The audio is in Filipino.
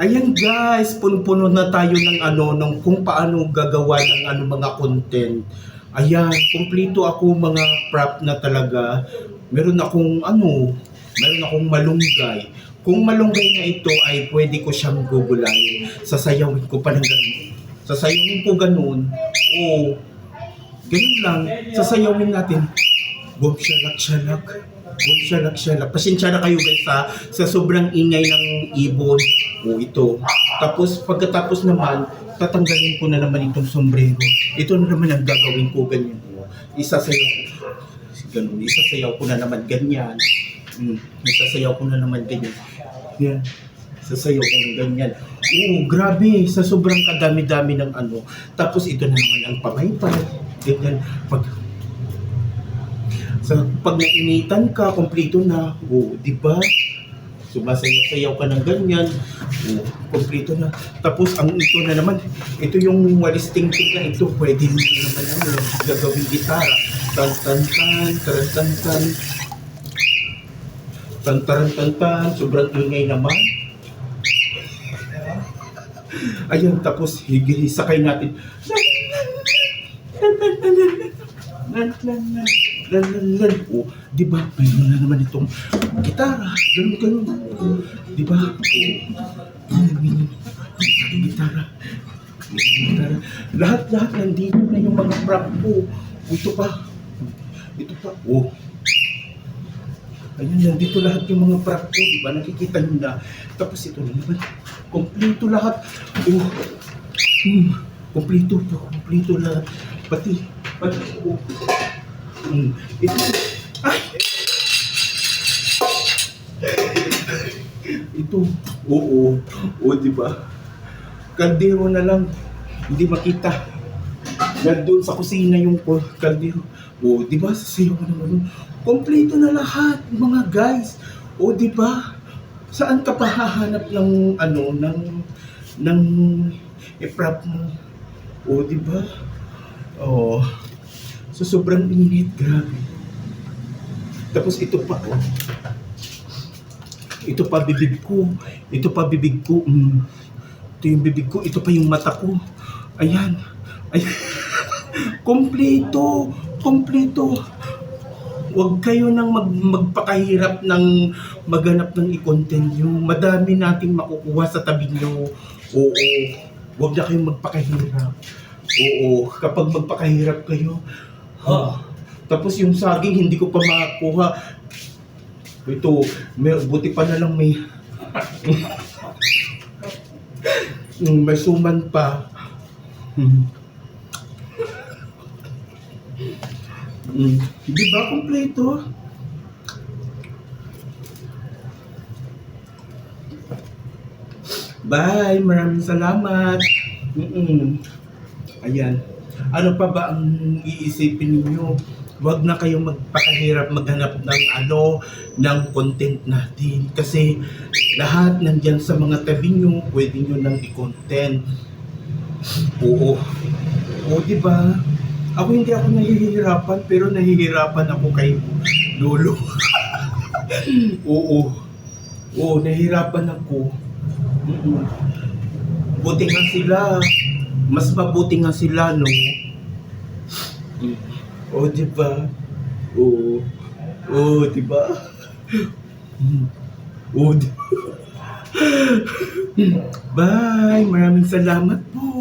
Ayan guys, puno-puno na tayo ng ano, ng kung paano gagawa ng ano mga content. Ayan, kumpleto ako mga prop na talaga. Meron akong ano, meron akong malunggay. Kung malunggay na ito ay pwede ko siyang gugulayin. Sasayawin ko pa ng ganun. Sasayawin ko ganun. O, ganun lang. Sasayawin natin. Bum shalak. Bum shalak shalak. Pasensya na kayo guys ha, sa sobrang ingay ng ibon. O ito. Tapos pagkatapos naman, tatanggalin ko na naman itong sombrero. Ito na naman ang gagawin ko ganyan. O, Isasayaw ko. Ganun. Isasayaw ko na naman ganyan. Hmm. Isasayaw ko na naman ganyan. Yan. Sasayaw ko ng ganyan. Oo, grabe. Sa sobrang kadami-dami ng ano. Tapos ito na naman ang pamaypay. Ganyan. Pag sa pag nainitan ka, kompleto na. Oo, di ba? Sumasayaw-sayaw ka ng ganyan. Oo, kompleto na. Tapos ang ito na naman, ito yung walis tingting na ito. Pwede mo na naman ano, gagawin gitara. Tan tan tan, taran tan tan. Tan taran tan tan, sobrang ingay naman. Ayun, tapos higil, sakay natin. Lan, lan, lan, lan, lan, lan. Oh, di ba? Mayroon na naman itong gitara. Ganun, ganun. Di ba? Ganyan. Gitara. Gitara. Lahat, lahat nandito na yung mga prop. Oh, ito pa. Ito pa. Oh. Ayun, nandito lahat yung mga prop ko. Di ba? Nakikita nyo na. Tapos ito na naman. Kompleto lahat. Oh. Hmm. Kompleto to. Kompleto lahat. Pati, pati, oh. Hmm. Ito, ay! Ito, oo, oo, di ba? Kaldero na lang, hindi makita. Nandun sa kusina yung ko- kaldero. O, di ba? Sasayaw ka naman. Kompleto na lahat, mga guys. O, di ba? Saan ka pa hahanap ng, ano, ng, ng i-prop mo? O, di ba? O, so sobrang init, grabe. Tapos ito pa, oh. Ito pa bibig ko. Ito pa bibig ko. Mm. Ito yung bibig ko. Ito pa yung mata ko. Ayan. Ayan. kompleto. Kompleto. Huwag kayo nang mag, magpakahirap ng maghanap ng i-content nyo. Madami nating makukuha sa tabi nyo. Oo. Huwag na kayong magpakahirap. Oo. Kapag magpakahirap kayo, ah, tapos yung saging hindi ko pa makakuha. Ito, may, buti pa na lang may may suman pa. Mm. Di ba kompleto? Bye! Maraming salamat! Mm-mm. Ayan. Ano pa ba ang iisipin ninyo? Huwag na kayong magpakahirap maghanap ng ano, ng content natin. Kasi lahat nandyan sa mga tabi nyo, pwede nyo nang i-content. Oo. Oo, di ba? Ako hindi ako nahihirapan, pero nahihirapan ako kay Lolo. Oo. Oo, nahihirapan ako. Mm-mm. Buti nga sila. Mas mabuti nga sila, no? Mm. Oh, di ba? Oo. Oh, di ba? Mm. Oh, di Bye! Maraming salamat po.